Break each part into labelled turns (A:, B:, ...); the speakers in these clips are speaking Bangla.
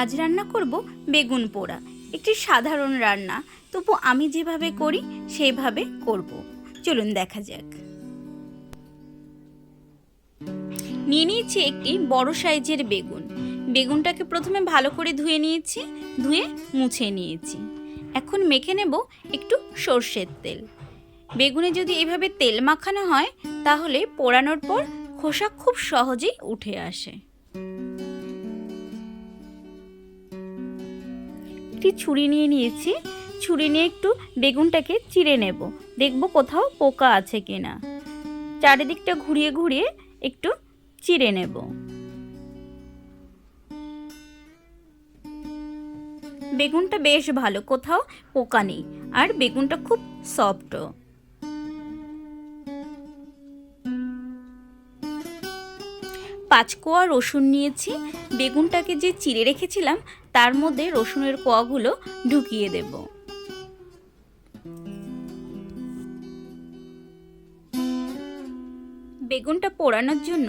A: আজ রান্না করব বেগুন পোড়া। একটি সাধারণ রান্না, তবু আমি যেভাবে করি, সেভাবে করব। চলুন দেখা যাক। নিয়ে নিয়েছি একটি বড় সাইজের বেগুন। বেগুনটাকে প্রথমে ভালো করে ধুয়ে নিয়েছি, ধুয়ে মুছে নিয়েছি। এখন মেখে নেব একটু সর্ষের তেল। বেগুনে যদি এভাবে তেল মাখানো হয়, তাহলে পোড়ানোর পর খোসা খুব সহজেই উঠে আসে। একটি ছুরি নিয়ে নিয়েছি। ছুরি নিয়ে একটু বেগুনটাকে চিড়ে নেব। দেখব কোথাও পোকা আছে কি না চারিদিকটা ঘুরিয়ে ঘুরিয়ে একটু চিড়ে নেব। বেগুনটা বেশ ভালো, কোথাও পোকা নেই। আর বেগুনটা খুব সফটও পাঁচ কোয়া রসুন নিয়েছি। বেগুনটাকে যে চিড়ে রেখেছিলাম তার মধ্যে রসুনের কোয়াগুলো ঢুকিয়ে দেব। বেগুনটা পোড়ানোর জন্য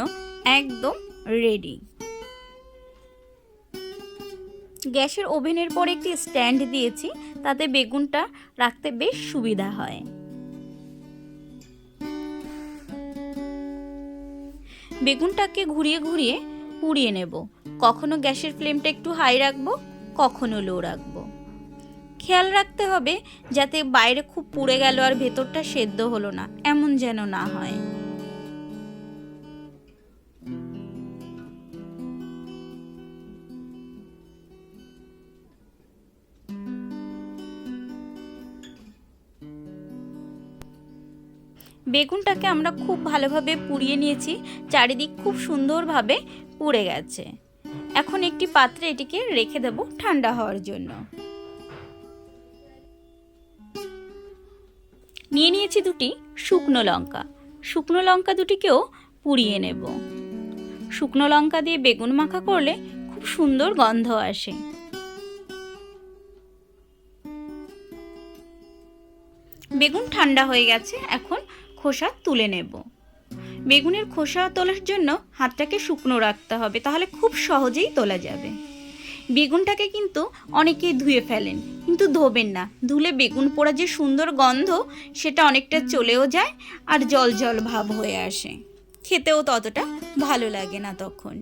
A: একদম রেডি গ্যাসের ওভেনের পর একটি স্ট্যান্ড দিয়েছি, তাতে বেগুনটা রাখতে বেশ সুবিধা হয়। বেগুনটাকে ঘুরিয়ে ঘুরিয়ে পুড়িয়ে নেব। কখনো গ্যাসের ফ্লেমটা একটু হাই রাখব, কখনো লো রাখব। খেয়াল রাখতে হবে যাতে বাইরে খুব পুড়ে গেল আর ভেতরটা সেদ্ধ হলো না, এমন যেন না হয়। বেগুনটাকে আমরা খুব ভালোভাবে পুড়িয়ে নিয়েছি, চারিদিক খুব সুন্দরভাবে পুড়ে গেছে। এখন একটি পাত্রে এটিকে রেখে দেব ঠান্ডা হওয়ার জন্য। নিয়ে নিয়েছি দুটি শুকনো লঙ্কা। শুকনো লঙ্কা দুটিকেও পুড়িয়ে নেব। শুকনো লঙ্কা দিয়ে বেগুন মাখা করলে খুব সুন্দর গন্ধ আসে। বেগুন ঠান্ডা হয়ে গেছে, এখন খোসা তুলে নেব। বেগুনের খোসা তোলার জন্য হাতটাকে শুকনো রাখতে হবে, তাহলে খুব সহজেই তোলা যাবে। বেগুনটাকে কিন্তু অনেকেই ধুয়ে ফেলেন, কিন্তু ধোবেন না। ধুলে বেগুন পোড়া যে সুন্দর গন্ধ, সেটা অনেকটা চলেও যায় আর জল জল ভাব হয়ে আসে। খেতেও ততটা ভালো লাগে না তখন।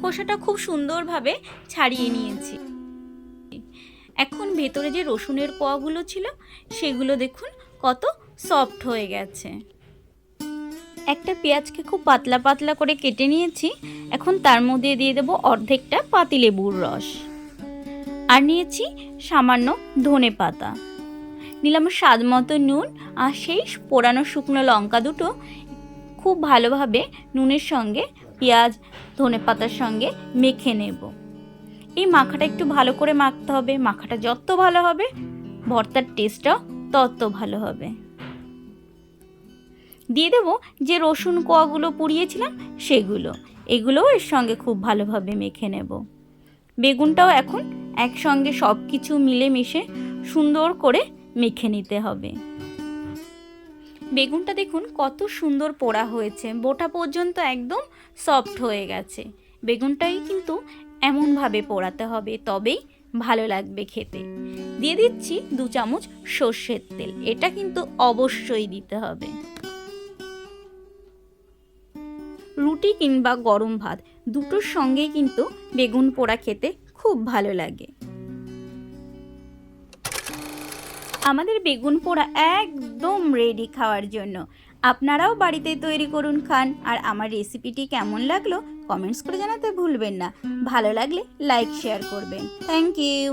A: খোসাটা খুব সুন্দরভাবে ছাড়িয়ে নিয়েছি। এখন ভেতরে যে রসুনের কোয়াগুলো ছিল, সেগুলো দেখুন কত সফট হয়ে গেছে। একটা পেঁয়াজকে খুব পাতলা পাতলা করে কেটে নিয়েছি, এখন তার মধ্যে দিয়ে দেবো অর্ধেকটা পাতিলেবুর রস। আর নিয়েছি সামান্য ধনে পাতা। নিলাম স্বাদ মতো নুন আর সেই পোড়ানো শুকনো লঙ্কা দুটো। খুব ভালোভাবে নুনের সঙ্গে পেঁয়াজ, ধনে পাতার সঙ্গে মেখে নেব। এই মাখাটা একটু ভালো করে মাখতে হবে, মাখাটা যত ভালো হবে, ভর্তার টেস্টটাও তত ভালো হবে। দিয়ে দেবো যে রসুন কোয়াগুলো পুড়িয়েছিলাম সেগুলো, এগুলোও এর সঙ্গে খুব ভালোভাবে মেখে নেব। বেগুনটাও এখন একসঙ্গে সব কিছু মিলে মিশে সুন্দর করে মেখে নিতে হবে। বেগুনটা দেখুন কত সুন্দর পোড়া হয়েছে, বোটা পর্যন্ত একদম সফট হয়ে গেছে। বেগুনটাই কিন্তু এমনভাবে পোড়াতে হবে, তবেই ভালো লাগবে খেতে। দিয়ে দিচ্ছি দু চামচ সর্ষের তেল, এটা কিন্তু অবশ্যই দিতে হবে। রুটি কিংবা গরম ভাত দুটোর সঙ্গেই কিন্তু বেগুন পোড়া খেতে খুব ভালো লাগে। আমাদের বেগুন পোড়া একদম রেডি খাওয়ার জন্য। আপনারাও বাড়িতে তৈরি করুন খান। আর আমার রেসিপিটি কেমন লাগল কমেন্টস করে জানাতে ভুলবেন না। ভালো লাগলে লাইক শেয়ার করবেন। Thank you